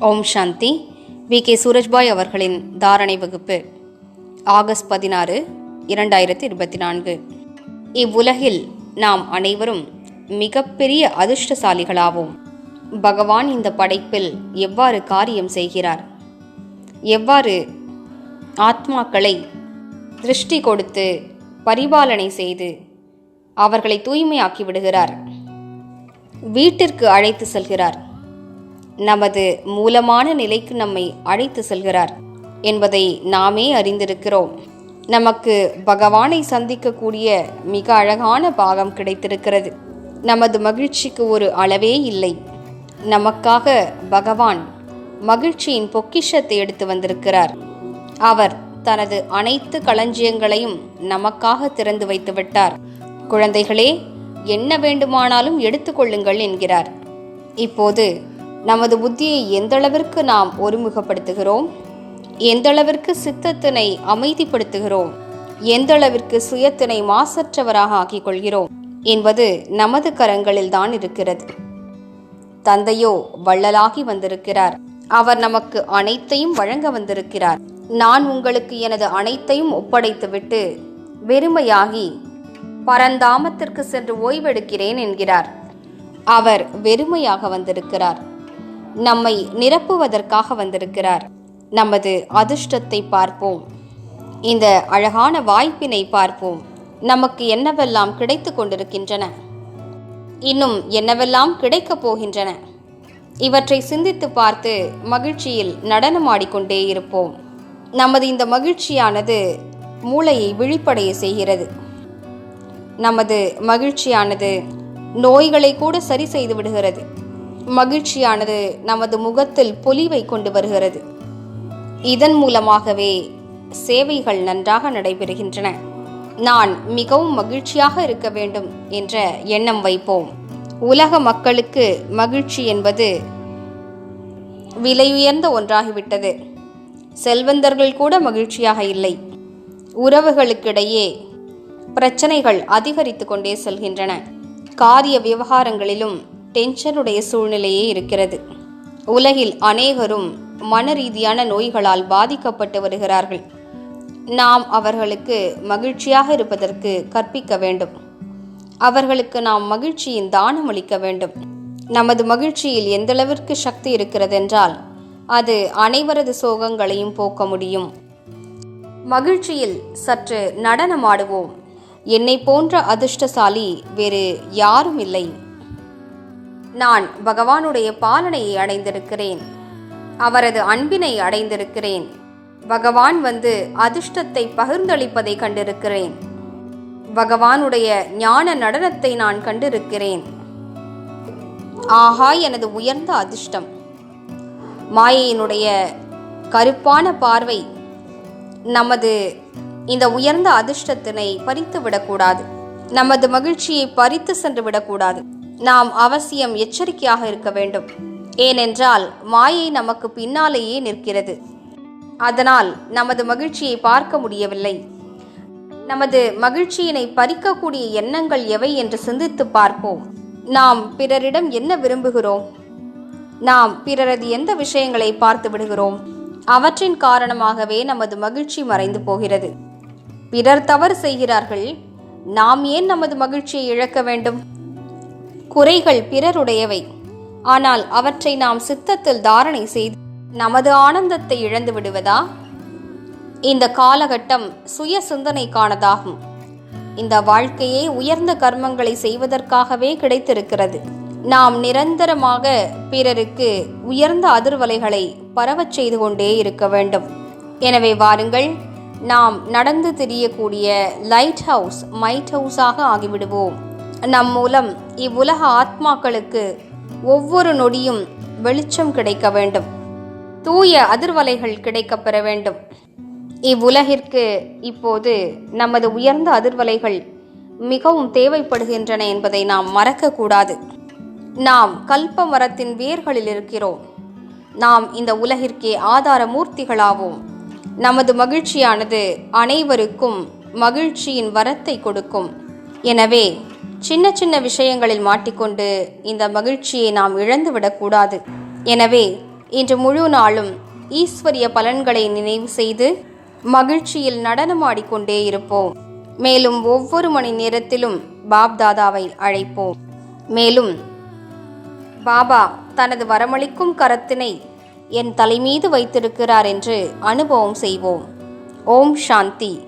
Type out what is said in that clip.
Om Shanti. We. K. Surajbhai அவர்களின் தாரணை வகுப்பு ஆகஸ்ட் பதினாறு இரண்டாயிரத்தி இருபத்தி நான்கு. இவ்வுலகில் நாம் அனைவரும் மிகப்பெரிய அதிர்ஷ்டசாலிகளாவோம். பகவான் இந்த படைப்பில் எவ்வாறு காரியம் செய்கிறார்? எவ்வாறு ஆத்மாக்களை திருஷ்டி கொடுத்து பரிபாலனை செய்து அவர்களை தூய்மையாக்கி விடுகிறார்? வீட்டிற்கு அழைத்து செல்கிறார். நமது மூலமான நிலைக்கு நம்மை அழைத்து செல்கிறார் என்பதை நாமே அறிந்திருக்கிறோம். நமக்கு பகவானை சந்திக்கக்கூடிய மிக அழகான பாகம் கிடைத்திருக்கிறது. நமது மகிழ்ச்சிக்கு ஒரு அளவே இல்லை. நமக்காக பகவான் மகிழ்ச்சியின் பொக்கிஷத்தை எடுத்து வந்திருக்கிறார். அவர் தனது அனைத்து களஞ்சியங்களையும் நமக்காக திறந்து வைத்து விட்டார். குழந்தைகளே என்ன வேண்டுமானாலும் எடுத்துக்கொள்ளுங்கள் என்கிறார். இப்போது நமது புத்தியை எந்தளவிற்கு நாம் ஒருமுகப்படுத்துகிறோம்? எந்தளவிற்கு சித்தத்தினை அமைதிப்படுத்துகிறோம்? எந்தளவிற்கு சுயத்தினை மாசற்றவராக ஆக்கிக் கொள்கிறோம் என்பது நமது கரங்களில் தான் இருக்கிறது. தந்தையோ வள்ளலாகி வந்திருக்கிறார். அவர் நமக்கு அனைத்தையும் வழங்க வந்திருக்கிறார். நான் உங்களுக்கு எனது அனைத்தையும் ஒப்படைத்துவிட்டு வெறுமையாகி பரந்தாமத்திற்கு சென்று ஓய்வெடுக்கிறேன் என்கிறார். அவர் வெறுமையாக வந்திருக்கிறார். நம்மை நிரப்புவதற்காக வந்திருக்கிறார். நமது அதிர்ஷ்டத்தை பார்ப்போம். இந்த அழகான வாய்ப்பினை பார்ப்போம். நமக்கு என்னவெல்லாம் கிடைத்து கொண்டிருக்கின்றன? இன்னும் என்னவெல்லாம் கிடைக்கப் போகின்றன? இவற்றை சிந்தித்து பார்த்து மகிழ்ச்சியில் நடனமாடிக்கொண்டே இருப்போம். நமது இந்த மகிழ்ச்சியானது மூளையை விழிப்படைய செய்கிறது. நமது மகிழ்ச்சியானது நோய்களை கூட சரி செய்து விடுகிறது. மகிழ்ச்சியானது நமது முகத்தில் பொலிவை கொண்டு வருகிறது. இதன் மூலமாகவே சேவைகள் நன்றாக நடைபெறுகின்றன. நான் மிகவும் மகிழ்ச்சியாக இருக்க வேண்டும் என்ற எண்ணம் வைப்போம். உலக மக்களுக்கு மகிழ்ச்சி என்பது விலையுயர்ந்த ஒன்றாகிவிட்டது. செல்வந்தர்கள் கூட மகிழ்ச்சியாக இல்லை. உறவுகளுக்கிடையே பிரச்சனைகள் அதிகரித்து கொண்டே செல்கின்றன. காரிய விவகாரங்களிலும் டென்ஷனுடைய சூழ்நிலையே இருக்கிறது. உலகில் அநேகரும் மன ரீதியான நோய்களால் பாதிக்கப்பட்டு வருகிறார்கள். நாம் அவர்களுக்கு மகிழ்ச்சியாக இருப்பதற்கு கற்பிக்க வேண்டும். அவர்களுக்கு நாம் மகிழ்ச்சியின் தானம் அளிக்க வேண்டும். நமது மகிழ்ச்சியில் எந்தளவிற்கு சக்தி இருக்கிறதென்றால் அது அனைவரது சோகங்களையும் போக்க முடியும். மகிழ்ச்சியில் சற்று நடனமாடுவோம். என்னை போன்ற அதிர்ஷ்டசாலி வேறு யாரும் இல்லை. நான் பகவானுடைய பாலனையை அடைந்திருக்கிறேன். அவரது அன்பினை அடைந்திருக்கிறேன். பகவான் வந்து அதிர்ஷ்டத்தை பகிர்ந்தளிப்பதை கண்டிருக்கிறேன். பகவானுடைய ஞான நடனத்தை நான் கண்டிருக்கிறேன். ஆஹா எனது உயர்ந்த அதிர்ஷ்டம். மாயையினுடைய கருப்பான பார்வை நமது இந்த உயர்ந்த அதிர்ஷ்டத்தினை பறித்து விடக்கூடாது நமது மகிழ்ச்சியை பறித்து சென்று விடக்கூடாது நாம் அவசியம் எச்சரிக்கையாக இருக்க வேண்டும். ஏனென்றால் மாயை நமக்கு பின்னாலேயே நிற்கிறது. அதனால் நமது மகிழ்ச்சியை பார்க்க முடியவில்லை. நமது மகிழ்ச்சியினை பறிக்கக்கூடிய எண்ணங்கள் எவை என்று சிந்தித்து பார்ப்போம். நாம் பிறரிடம் என்ன விரும்புகிறோம்? நாம் பிறரது எந்த விஷயங்களை பார்த்து விடுகிறோம்? அவற்றின் காரணமாகவே நமது மகிழ்ச்சி மறைந்து போகிறது. பிறர் தவறு செய்கிறார்கள். நாம் ஏன் நமது மகிழ்ச்சியை இழக்க வேண்டும்? குறைகள் பிறருடையவை. ஆனால் அவற்றை நாம் சித்தத்தில் தாரணை செய்து நமது ஆனந்தத்தை இழந்து விடுவதா? இந்த காலகட்டம் சுய சிந்தனைக்கானதாகும். இந்த வாழ்க்கையே உயர்ந்த கர்மங்களை செய்வதற்காகவே கிடைத்திருக்கிறது. நாம் நிரந்தரமாக பிறருக்கு உயர்ந்த அதிர்வலைகளை பரவச் செய்து கொண்டே இருக்க வேண்டும். எனவே வாருங்கள் நாம் நடந்து தெரியக்கூடிய லைட் ஹவுஸ் மைட் ஹவுஸாக ஆகிவிடுவோம். நம் மூலம் இவ்வுலக ஆத்மாக்களுக்கு ஒவ்வொரு நொடியும் வெளிச்சம் கிடைக்க வேண்டும். தூய அதிர்வலைகள் கிடைக்கப்பெற வேண்டும். இவ்வுலகிற்கு இப்போது நமது உயர்ந்த அதிர்வலைகள் மிகவும் தேவைப்படுகின்றன என்பதை நாம் மறக்கக்கூடாது. நாம் கல்ப மரத்தின் வேர்களில் இருக்கிறோம். நாம் இந்த உலகிற்கே ஆதார மூர்த்திகளாவோம் நமது மகிழ்ச்சியானது அனைவருக்கும் மகிழ்ச்சியின் வரத்தை கொடுக்கும். எனவே சின்ன சின்ன விஷயங்களில் மாட்டிக்கொண்டு இந்த மகிழ்ச்சியை நாம் இழந்துவிடக்கூடாது. எனவே இன்று முழு நாளும் ஈஸ்வரிய பலன்களை நினைவு செய்து மகிழ்ச்சியில் நடனமாடிக்கொண்டே இருப்போம். மேலும் ஒவ்வொரு மணி நேரத்திலும் பாப் தாதாவை அழைப்போம். மேலும் பாபா தனது வரமளிக்கும் கரத்தினை என் தலைமீது வைத்திருக்கிறார் என்று அனுபவம் செய்வோம். ஓம் சாந்தி.